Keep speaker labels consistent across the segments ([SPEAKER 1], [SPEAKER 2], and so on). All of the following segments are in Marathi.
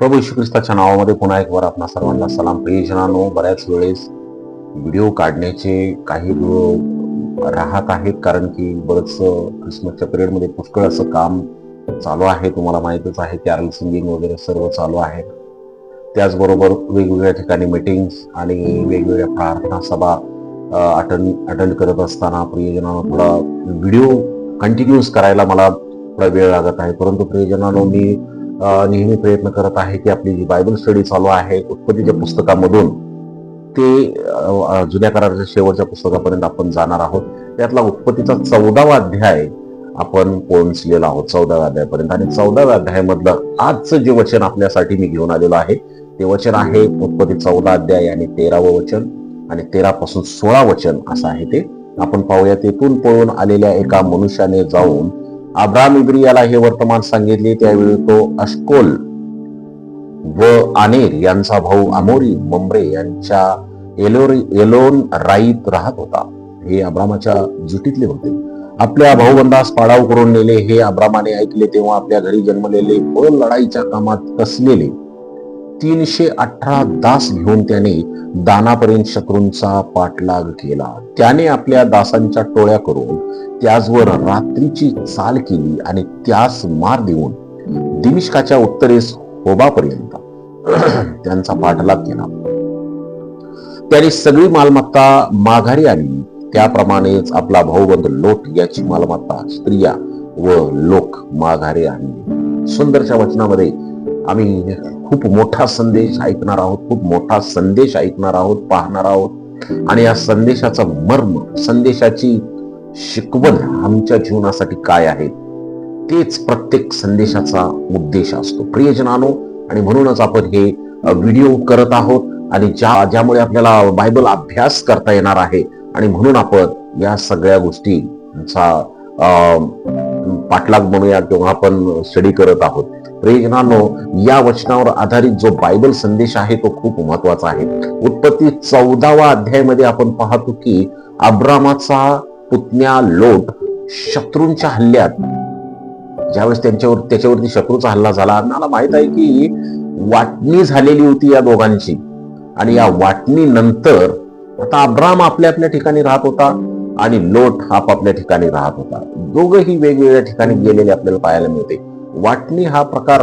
[SPEAKER 1] प्रभू येशू ख्रिस्ताच्या नावामध्ये पुन्हा एक वर आपणा सर्वांना सलाम. प्रियजनानो बऱ्याच वेळेस व्हिडिओ काढण्याचे काही वेळ राहत आहेत कारण की बरंच ख्रिसमसच्या पिरियडमध्ये पुष्कळ असं काम चालू आहे तुम्हाला माहितच आहे कॅरल सिंगिंग वगैरे सर्व चालू आहे. त्याचबरोबर वेगवेगळ्या ठिकाणी मीटिंग्स आणि वेगवेगळ्या प्रार्थना सभा अटेंड अटेंड करत असताना प्रियजनानो थोडा व्हिडिओ कंटिन्यूस करायला मला थोडा वेळ लागत आहे. परंतु प्रियजनानो मी नेहमी प्रयत्न करत आहे की आपली जी बायबल स्टडी चालू आहे उत्पत्तीच्या पुस्तकामधून ते जुन्या कराराच्या शेवटच्या पुस्तकापर्यंत आपण जाणार आहोत. त्यातला उत्पत्तीचा चौदावा अध्याय आपण पोहोचलेला आहोत चौदाव्या अध्यायापर्यंत. आणि चौदाव्या अध्यायामधलं आजचं जे वचन आपल्यासाठी मी घेऊन आलेलो आहे ते वचन आहे उत्पत्ती चौदा अध्याय आणि तेरावं वचन आणि तेरा पासून सोळा वचन असं आहे ते. आपण पाहूया तेथून पळून आलेल्या एका मनुष्याने जाऊन अब्राम इब्री याला हे वर्तमान सांगितले त्यावेळी तो अशकोल व आनेर यांचा भाऊ अमोरी ममरे यांच्या एलोरी एलोन राईत राहत होता. हे अब्रामाच्या जुटीतले होते. आपल्या भाऊबंदास पाडाव करून नेले हे अब्रामाने ऐकले तेव्हा आपल्या घरी जन्मलेले व लढाईच्या कामात कसलेले तीनशे अठरा दास घेऊन त्याने दानापर्यंत शत्रूंचा पाठलाग केला. त्याने आपल्या दासांच्या टोळ्या करून त्याचवर रात्रीची चाल केली आणि त्यास मार देऊन दिमिष्काच्या उत्तरेस होबापर्यंत त्यांचा पाठलाग केला. त्याने सगळी मालमत्ता माघारी आणली. त्याप्रमाणेच आपला भाऊबंद लोट याची मालमत्ता स्त्रिया व लोक माघारी आणली. सुंदरच्या वचनामध्ये आम्ही खूप मोठा संदेश ऐकणार आहोत खूप मोठा संदेश ऐकणार आहोत पाहणार आहोत. आणि या संदेशाचा मर्म संदेशाची शिकवण आमच्या जीवनासाठी काय आहे तेच प्रत्येक संदेशाचा उद्देश असतो. प्रियजनानो आणि म्हणूनच आपण हे व्हिडिओ करत आहोत आणि ज्या ज्यामुळे आपल्याला बायबल अभ्यास करता येणार आहे. आणि म्हणून आपण या सगळ्या गोष्टींचा पाठलाग म्हणूया किंवा आपण स्टडी करत आहोत. प्रियजनांनो या वचनावर आधारित जो बायबल संदेश आहे तो खूप महत्त्वाचा आहे. उत्पत्ती चौदावा अध्यायामध्ये आपण पाहतो की अब्रामाचा पुतण्या लोट शत्रूंच्या हल्ल्यात ज्यावेळेस त्यांच्यावर त्याच्यावरती शत्रूचा हल्ला झाला. मला माहीत आहे की वाटणी झालेली होती या दोघांची. आणि या वाटणीनंतर आता अब्राम आपल्या आपल्या ठिकाणी राहत होता. आणि लोट आपापल्या ठिकाणी राहत होता. दोघही वेगवेगळ्या ठिकाणी गेलेले आपल्याला पाहायला मिळते. वाटणी हा प्रकार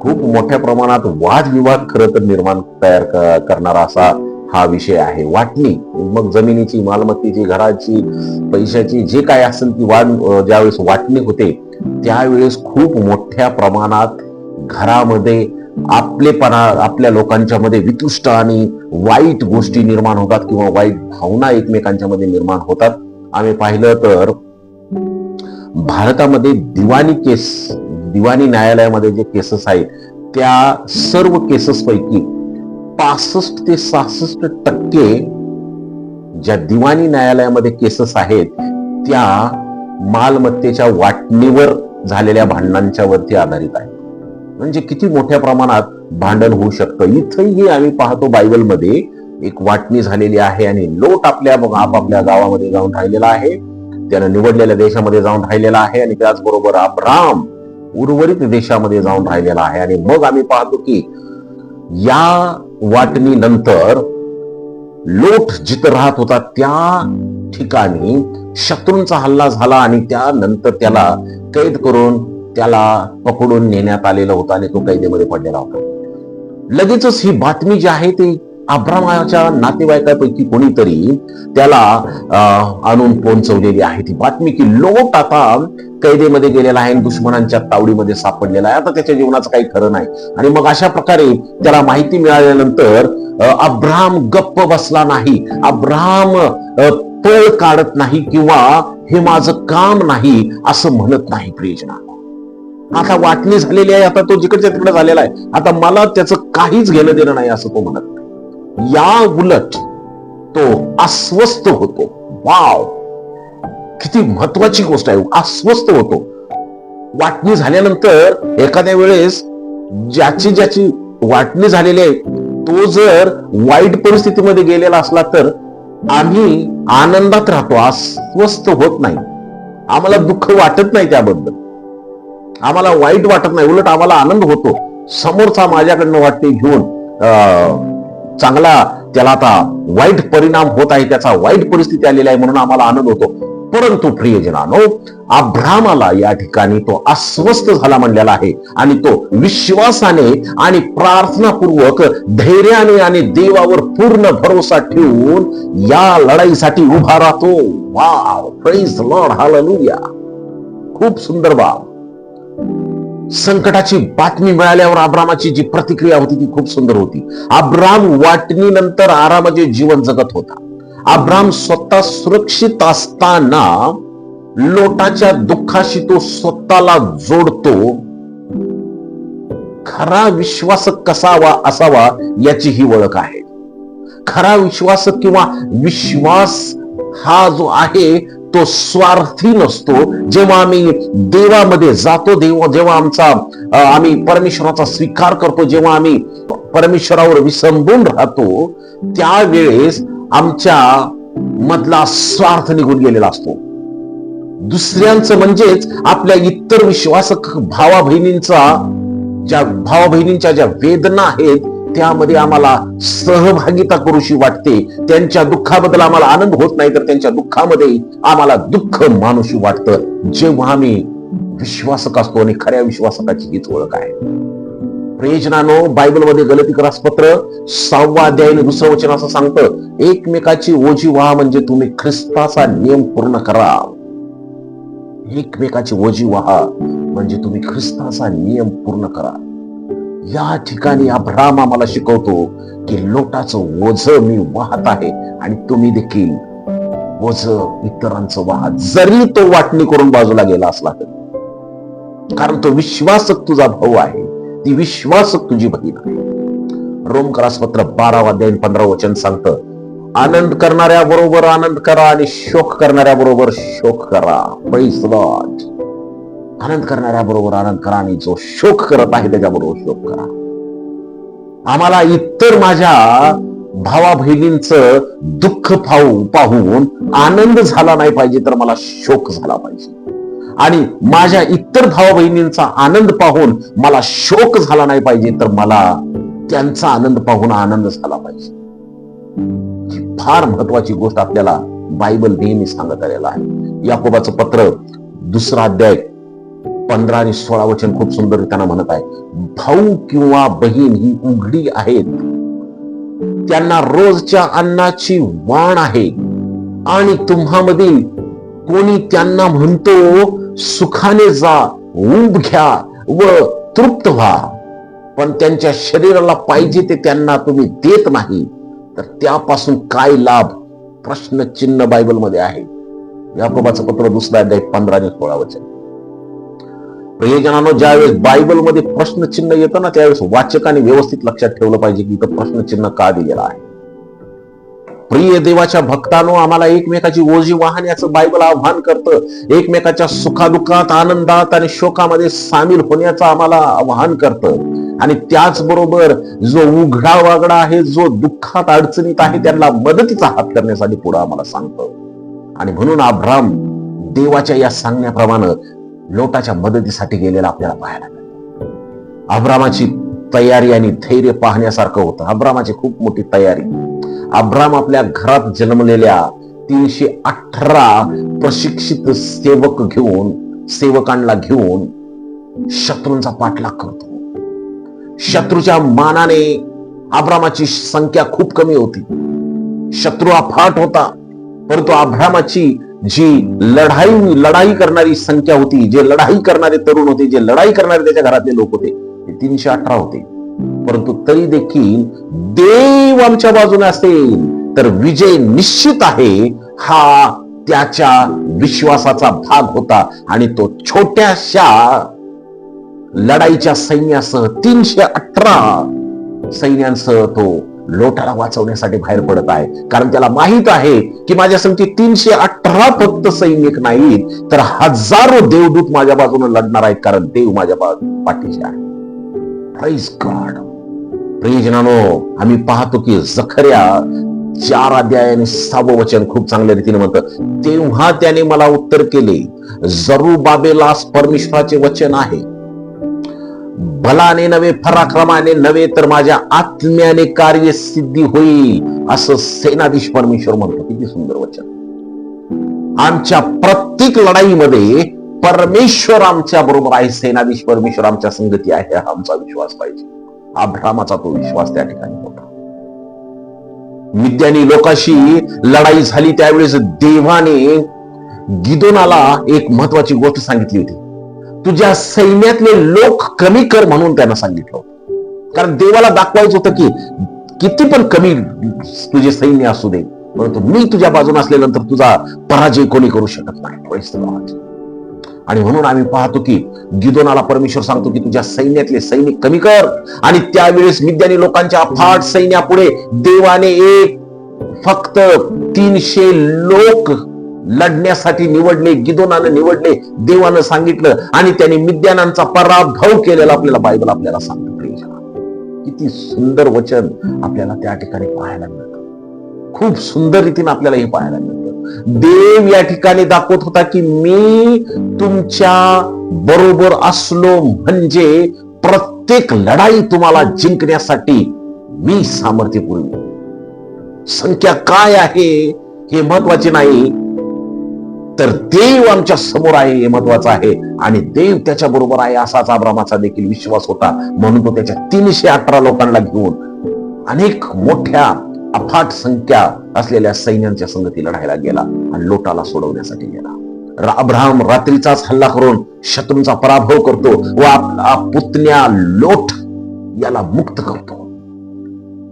[SPEAKER 1] खूप मोठ्या प्रमाणात वादविवाद खरं तर निर्माण तयार करणारा असा हा विषय आहे. वाटणी मग जमिनीची मालमत्तेची घराची पैशाची जे काय असेल ती वाद ज्यावेळेस वाटणी होते त्यावेळेस खूप मोठ्या प्रमाणात घरामध्ये आपलेपणा आपल्या लोकांच्या मध्ये वितुष्ट आणि वाईट गोष्टी निर्माण होतात किंवा वाईट भावना एकमेकांच्या मध्ये निर्माण होतात. आम्ही पाहिलं तर भारतामध्ये दिवाणी केस दिवाणी न्यायालयामध्ये जे केसेस आहेत त्या सर्व केसेस पैकी पासष्ट ते सहासष्ट टक्के ज्या दिवाणी न्यायालयामध्ये केसेस आहेत त्या मालमत्तेच्या वाटणीवर झालेल्या भांडणांच्या वरती आधारित आहे म्हणजे किती मोठ्या प्रमाणात भांडण होऊ शकतं? इथंही आम्ही पाहतो बायबलमध्ये एक वाटणी झालेली आहे आणि लोट आपल्या मग आपापल्या गावामध्ये जाऊन राहिलेला आहे. त्यानं निवडलेल्या देशामध्ये जाऊन राहिलेला आहे आणि त्याचबरोबर अब्राम उर्वरित देशामध्ये जाऊन राहिलेला आहे. आणि मग आम्ही पाहतो की या वाटणीनंतर लोट जिथं राहत होता त्या ठिकाणी शत्रूंचा हल्ला झाला आणि त्यानंतर त्याला कैद करून त्याला पकडून नेण्यात आलेला होता आणि तो कैदेमध्ये पडलेला होता. लगेचच ही बातमी जी आहे ती अब्रामाच्या नातेवाईकापैकी कोणीतरी त्याला अं, आणून पोहोचवलेली आहे. ती बातमी की लोट आता कैदेमध्ये गेलेला आहे आणि दुश्मनांच्या तावडीमध्ये सापडलेला आहे. आता त्याच्या जीवनाचं काही खरं नाही. आणि मग अशा प्रकारे त्याला माहिती मिळाल्यानंतर अब्राम गप्प बसला नाही. अब्राम पळ काढत नाही किंवा हे माझं काम नाही असं म्हणत नाही प्रियजना आता वाटणी झालेली आहे आता तो जिकडच्या तिकडे झालेला आहे. आता मला त्याचं काहीच घेणं देणं नाही असं तो म्हणत या उलट तो अस्वस्थ होतो. वाव! किती महत्वाची गोष्ट आहे. अस्वस्थ होतो. वाटणी झाल्यानंतर एखाद्या वेळेस ज्याची ज्याची वाटणी झालेली आहे तो जर वाईट परिस्थितीमध्ये गेलेला असला तर आम्ही आनंदात राहतो. अस्वस्थ होत नाही. आम्हाला दुःख वाटत नाही त्याबद्दल. आम्हाला वाईट वाटत नाही उलट आम्हाला आनंद होतो. समोरचा माझ्याकडनं वाटते घेऊन अं, चांगला त्याला आता वाईट परिणाम होत आहे त्याचा वाईट परिस्थिती आलेली आहे म्हणून आम्हाला आनंद होतो. परंतु प्रियजनानो अभ्रामाला या ठिकाणी तो अस्वस्थ झाला म्हणलेला आहे आणि तो विश्वासाने आणि प्रार्थनापूर्वक धैर्याने आणि देवावर पूर्ण भरोसा ठेवून या लढाईसाठी उभा राहतो. वा प्रेज लॉर्ड हालेलुया खूप सुंदर बाब. संकटाची बातमी मिळाल्यावर अब्रामाची जी प्रतिक्रिया होती ती खूप सुंदर होती. अब्राम वाटणीनंतर आरामाचे जीवन जगत होता. आब्राम स्वतः सुरक्षित असताना लोटाच्या दुःखाशी तो स्वतःला जोडतो. खरा विश्वासक कसावा असावा याची ही ओळख आहे. खरा विश्वासक किंवा विश्वास हा जो आहे तो स्वार्थी नसतो. जेव्हा आम्ही देवामध्ये जातो देव जेव्हा आमचा आम्ही परमेश्वराचा स्वीकार करतो जेव्हा आम्ही परमेश्वरावर विसंबून राहतो त्यावेळेस आमच्या मधला स्वार्थ निघून गेलेला असतो. दुसऱ्यांचं म्हणजेच आपल्या इतर विश्वासक भावा बहिणींचा ज्या भावा बहिणींच्या ज्या वेदना आहेत त्यामध्ये आम्हाला सहभागिता करूशी वाटते. त्यांच्या दुःखाबद्दल आम्हाला आनंद होत नाही तर त्यांच्या दुःखामध्ये आम्हाला दुःख मानुशी वाटतं. जेव्हा आम्ही विश्वासक असतो आणि खऱ्या विश्वासकाची हीच ओळख आहे. प्रयोजनानो बायबलमध्ये गलती पत्र सहावा अध्याय दुसरं वचन असं सांगतं एकमेकाची ओझी व्हा म्हणजे तुम्ही ख्रिस्ताचा नियम पूर्ण करा. एकमेकाची ओझी व्हा म्हणजे तुम्ही ख्रिस्ताचा नियम पूर्ण करा. या ठिकाणी अब्राम आम्हाला शिकवतो की लोटाचं ओझ मी वाहत आहे आणि तुम्ही देखील ओझ इतरांचं वाहत जरी तो वाटणी करून बाजूला गेला असला तरी. कारण तो विश्वासक तुझा भाऊ आहे ती विश्वासक तुझी बहीण आहे. रोमकरास पत्र बारा अध्याय पंधरा वचन सांगतं आनंद करणाऱ्या बरोबर आनंद करा आणि शोक करणाऱ्या बरोबर शोक करा. Praise. आनंद करणाऱ्या बरोबर आनंद करा आणि जो शोक करत आहे त्याच्याबरोबर शोक करा. आम्हाला इतर माझ्या भावा बहिणींच दुःख पाहू पाहून आनंद झाला नाही पाहिजे तर मला शोक झाला पाहिजे. आणि माझ्या इतर भावा बहिणींचा आनंद पाहून मला शोक झाला नाही पाहिजे तर मला त्यांचा आनंद पाहून आनंद झाला पाहिजे. फार महत्वाची गोष्ट आपल्याला बायबल नेहमी सांगत आलेला आहे. याकोबाचं पत्र दुसरा अध्याय पंधरा आणि सोळा वचन खूप सुंदर त्यांना म्हणत आहे. भाऊ किंवा बहीण ही उघडी आहेत. त्यांना रोजच्या अन्नाची वाण आहे. आणि तुम्हामधील कोणी त्यांना म्हणतो सुखाने जा ऊब घ्या व तृप्त व्हा. पण त्यांच्या शरीराला पाहिजे ते त्यांना तुम्ही देत नाही. तर त्यापासून काय लाभ? प्रश्न चिन्ह बायबलमध्ये आहे. याकोबाचं पत्र दुसरा अध्याय पंधरा आणि सोळा वचन. प्रियजनानो ज्यावेळेस बायबलमध्ये प्रश्नचिन्ह येतं ना त्यावेळेस वाचकाने व्यवस्थित लक्षात ठेवलं पाहिजे की इथं प्रश्नचिन्ह का दिलेलं आहे. प्रिय देवाच्या भक्तानो आम्हाला एकमेकाची ओझी वाहण्याचं बायबल आव्हान करतं. एकमेकाच्या सुखादुखात आनंदात आणि शोकामध्ये सामील होण्याचं आम्हाला आवाहन करतं. आणि त्याचबरोबर जो उघडा वागडा आहे जो दुःखात अडचणीत आहे त्यांना मदतीचा हात करण्यासाठी पुढे आम्हाला सांगतं. आणि म्हणून आभ्राम देवाच्या या सांगण्याप्रमाणे लोटाच्या मदतीसाठी गेलेला आपल्याला पाहायला अब्रामाची तयारी आणि धैर्य पाहण्यासारखं होतं. अब्रामाची खूप मोठी तयारी. अब्राम आपल्या घरात जन्मलेल्या तीनशे अठरा प्रशिक्षित सेवक घेऊन सेवकांना घेऊन शत्रूंचा पाठलाग करतो. शत्रूच्या मानाने अब्रामाची संख्या खूप कमी होती. शत्रू अफाट होता परंतु अब्रामाची जी लढाई लढाई करणारी संख्या होती जे लढाई करणारे तरुण होते जे लढाई करणारे त्याच्या घरातले लोक होते ते तीनशे अठरा होते. परंतु तरी देखील देव आमच्या बाजूने असेल तर विजय निश्चित आहे हा त्याच्या विश्वासाचा भाग होता. आणि तो छोट्याशा लढाईच्या सैन्यासह तीनशे अठरा सैन्यांसह तो लोटाला वाचवण्यासाठी बाहेर पडत आहे. कारण त्याला माहीत आहे की माझ्या संगती तीनशे अठरा फक्त सैनिक नाहीत तर हजारो देवदूत माझ्या बाजूने लढणार आहेत कारण देव माझ्या पाठीशी आहे. प्रियजनानो आम्ही पाहतो की जखऱ्या चार अध्याय आणि सहावं वचन खूप चांगल्या रीतीने म्हणतं. तेव्हा त्याने मला उत्तर केले जरू बाबेलास परमेश्वराचे वचन आहे. बलाने नव्हे पराक्रमाने नव्हे तर माझ्या आत्म्याने कार्य सिद्धी होईल असं सेनाधीश परमेश्वर म्हणतो. किती सुंदर वचन. आमच्या प्रत्येक लढाईमध्ये परमेश्वर आमच्या बरोबर आहे सेनाधीश परमेश्वर आमच्या संगती आहे हा आमचा विश्वास पाहिजे. अभ्रामाचा तो विश्वास त्या ठिकाणी होता. मिद्यानी लोकाशी लढाई झाली त्यावेळेस देवाने गिदोनाला एक महत्वाची गोष्ट सांगितली होती. तुझ्या सैन्यातले लोक कमी कर म्हणून त्यांना सांगितलं होतं. कारण देवाला दाखवायचं होतं की किती पण कमी तुझे सैन्य असू दे परंतु मी तुझ्या बाजूने असल्यानंतर तुझा पराजय कोणी करू शकत नाही आणि म्हणून आम्ही पाहतो की गिदोनाला परमेश्वर सांगतो की तुझ्या सैन्यातले सैनिक कमी कर. आणि त्यावेळेस मिद्यानी लोकांच्या अफाट सैन्यापुढे देवाने एक फक्त तीनशे लोक लढण्यासाठी निवडले गिदोनानं निवडले देवानं सांगितलं आणि त्यांनी मिद्यानांचा पराभव केलेला आपल्याला बायबल आपल्याला सांगतो. किती सुंदर वचन आपल्याला त्या ठिकाणी पाहायला मिळतं. खूप सुंदर रीतीने आपल्याला हे पाहायला मिळतं. देव या ठिकाणी दाखवत होता की मी तुमच्या बरोबर असलो म्हणजे प्रत्येक लढाई तुम्हाला जिंकण्यासाठी मी सामर्थ्य पुरवी संख्या काय आहे हे महत्त्वाचे नाही. तर देव आमच्यासमोर आहे हे महत्वाचं आहे. आणि देव त्याच्या बरोबर आहे असाच आब्रामाचा देखील विश्वास होता. म्हणून तो त्याच्या तीनशे अठरा लोकांना घेऊन अनेक मोठ्या अफाट संख्या असलेल्या सैन्यांच्या संगती लढायला गेला आणि लोटाला सोडवण्यासाठी गेला. अब्राहम रात्रीचाच हल्ला करून शत्रूंचा पराभव करतो व आपला पुतण्या लोट याला मुक्त करतो.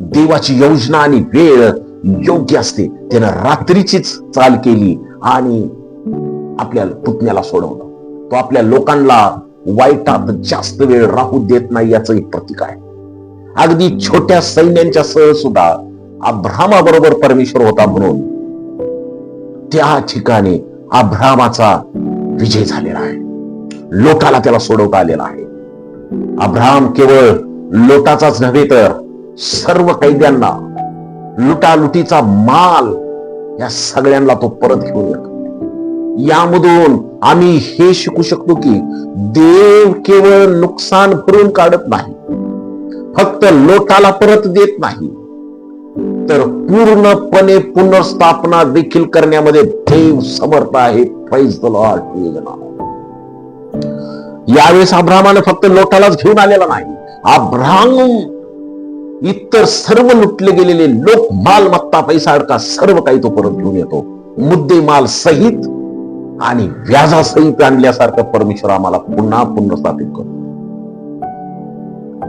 [SPEAKER 1] देवाची योजना आणि वेळ योग्य असते. त्यानं रात्रीचीच चाल केली आणि आपल्या पुतण्याला सोडवलं. तो आपल्या लोकांना वाईटात जास्त वेळ राहू देत नाही याचं एक प्रतीक आहे. अगदी छोट्या सैन्यांच्या सह सुद्धा अभ्रामाबरोबर परमेश्वर होता म्हणून त्या ठिकाणी अभ्रामाचा विजय झालेला आहे. लोटाला त्याला सोडवता आलेला आहे. अभ्राम केवळ लोटाचाच नव्हे तर सर्व कैद्यांना लुटालुटीचा माल या सगळ्यांना तो परत घेऊन येतो. यामधून आम्ही हे शिकू शकतो की देव केवळ नुकसान भरून काढत नाही फक्त लोटाला परत देत नाही तर पूर्णपणे पुनर्स्थापना देखील करण्यामध्ये देव समर्थ आहे. यावेळेस अब्रामाने फक्त लोटालाच घेऊन आलेला नाही अब्राम इतर सर्व लुटले गेलेले लोक मालमत्ता पैसा अडका सर्व काही तो परत घेऊन येतो. मुद्देमाल सहित आणि व्याजासहित आणल्यासारखं परमेश्वर आम्हाला पुन्हा पुनर्स्थापित करतो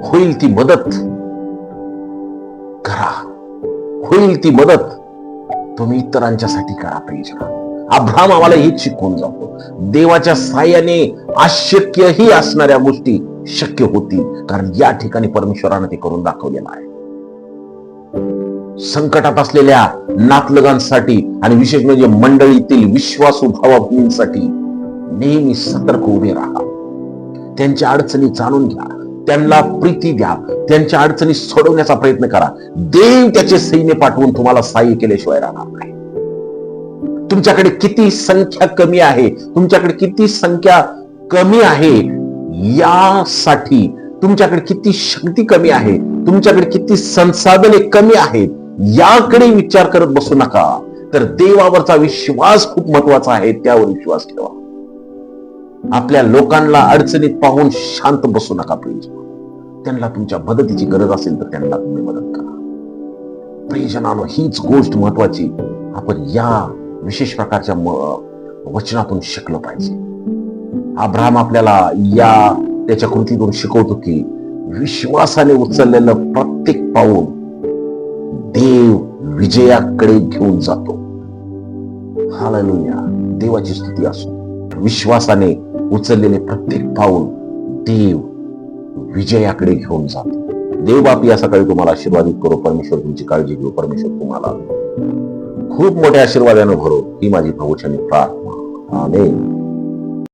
[SPEAKER 1] होईल ती मदत करा. होईल ती मदत तुम्ही इतरांच्यासाठी करा पाहिजे अभ्राम आम्हाला हेच शिकवून जातो. देवाच्या साह्याने अशक्यही असणाऱ्या गोष्टी शक्य होतील कारण या ठिकाणी परमेश्वराने ते करून दाखवलेलं आहे. संकटात असलेल्या नातलगांसाठी आणि विशेष म्हणजे मंडळीतील विश्वासू भावाबहिणींसाठी नेहमी सतर्क उभे राहा. त्यांच्या अडचणी जाणून घ्या. त्यांना प्रीती द्या. त्यांच्या अडचणी सोडवण्याचा प्रयत्न करा. देव त्याचे सैन्य पाठवून तुम्हाला सहाय्य केल्याशिवाय राहणार नाही. तुमच्याकडे किती संख्या कमी आहे? तुमच्याकडे किती संख्या कमी आहे? यासाठी तुमच्याकडे किती शक्ती कमी आहे? तुमच्याकडे किती संसाधने कमी आहेत? याकडे विचार करत बसू नका. तर देवावरचा विश्वास खूप महत्त्वाचा आहे त्यावर विश्वास ठेवा. आपल्या लोकांना अडचणीत पाहून शांत बसू नका प्रिय त्यांना तुमच्या मदतीची गरज असेल तर त्यांना तुम्ही मदत करा. प्रियजनानो हीच गोष्ट महत्वाची आपण या विशेष प्रकारच्या वचनातून शिकलो पाहिजे. अब्राहम आपल्याला या त्याच्या कृतीतून शिकवतो की विश्वासाने उचललेलं प्रत्येक पाऊल देव विजयाकडे घेऊन जातो. हालेलुया. देवाची स्तुती असो. विश्वासाने उचललेले प्रत्येक पाऊल देव विजयाकडे घेऊन जातो. देव बाप या सकाळी तुम्हाला आशीर्वादित करो. परमेश्वर तुमची काळजी घेऊ. परमेश्वर तुम्हाला खूप मोठ्या आशीर्वादाने भरो. ही माझी भाऊच्याने प्रार्थना. आमेन.